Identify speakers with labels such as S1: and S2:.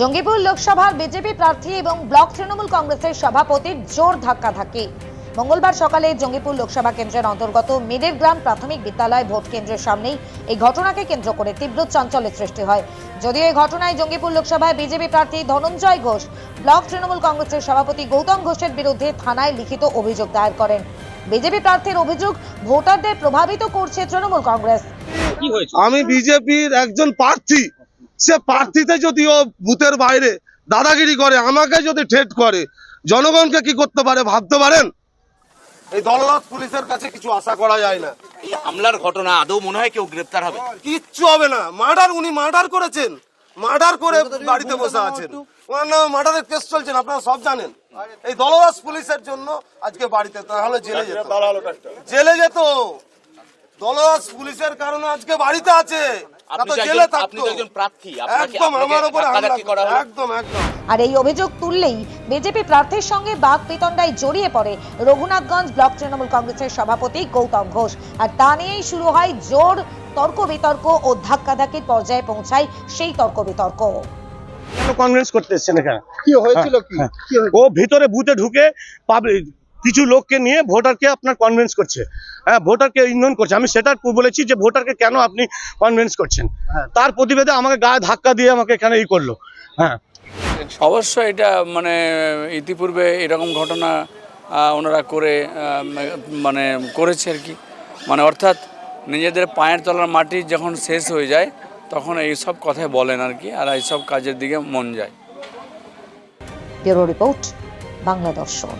S1: জঙ্গিপুর লোকসভার বিজেপি প্রার্থী এবং ব্লক তৃণমূল কংগ্রেসের সভাপতির জোর ধাক্কাধাক্কি। মঙ্গলবার সকালে জঙ্গিপুর লোকসভা কেন্দ্রের অন্তর্গত মিডের গ্রাম প্রাথমিক বিদ্যালয় ভোট কেন্দ্রের সামনেই এই ঘটনাকে কেন্দ্র করে তীব্র চাঞ্চল্যের সৃষ্টি হয়। যদিও এই ঘটনায় জঙ্গিপুর লোকসভায় বিজেপি প্রার্থী ধনঞ্জয় ঘোষ, ব্লক তৃণমূল কংগ্রেসের সভাপতি গৌতম ঘোষের বিরুদ্ধে থানায় লিখিত অভিযোগ দায়ের করেন। বিজেপি প্রার্থীর অভিযোগ ভোটারদের প্রভাবিত করছে তৃণমূল কংগ্রেস।
S2: কি হয়েছে?
S3: আমি বিজেপির একজন প্রার্থী। সে প্রার্থীতে যদি ও বুথের বাইরে দাদাগিরি করে আমাকে যদি ঠেট করে জনগণকে কি করতে পারে ভাবতে পারেন? এই দলদাস পুলিশের কাছে কিছু আশা করা যায় না।
S2: এই হামলার ঘটনা আদৌ মনে হয় কেউ গ্রেপ্তার হবে?
S3: কিচ্ছু হবে না। মার্ডার উনি মার্ডার করেছেন। মার্ডার করে বাড়িতে বসে আছেন। ওনার নামে মার্ডারের কেস চলছেন আপনারা সব জানেন। এই দলদাস পুলিশের জন্য আজকে বাড়িতে তাহলে জেলে যেত। জেলে যেত। দলদাস পুলিশের কারণে আজকে বাড়িতে আছে।
S1: আর এই অভিযোগ তুললেই বিজেপি প্রার্থীর সঙ্গে বাঘ পিতণ্ডায় জড়িয়ে পড়ে রঘুনাথগঞ্জ ব্লক তৃণমূল কংগ্রেসের সভাপতি গৌতম ঘোষ। আর তা নিয়েই শুরু হয় জোর তর্ক বিতর্ক ও ধাক্কাধাক্কির পর্যায়ে পৌঁছায় সেই তর্ক বিতর্ক।
S4: কেন কনভিন্স করতে এসছেন এখানে?
S5: কি হয়েছিল কি?
S4: হ্যাঁ।
S5: কি হয়েছিল?
S4: ও ভিতরে বুথে ঢুকে পাবলিক কিছু লোককে নিয়ে ভোটারকে আপনার কনভিন্স করছে। হ্যাঁ ভোটারকে ইন্ধন করছে। আমি সেটা বলেছি যে ভোটারকে কেন আপনি কনভিন্স করছেন।
S5: হ্যাঁ।
S4: তার প্রতিবেদে আমাকে গায়ে ধাক্কা দিয়ে আমাকে এখানে ই করল। হ্যাঁ।
S6: অবশ্যই এটা মানে ইতিপূর্বে এরকম ঘটনা ওনারা করে মানে করেছে আর কি। মানে অর্থাৎ নিজেদের পায়ের তলার মাটি যখন শেষ হয়ে যায় তখন এইসব কথাই বলেন আর কি আর এইসব কাজের দিকে মন যায়।
S1: ব্যুরো রিপোর্ট বাংলা দর্শন।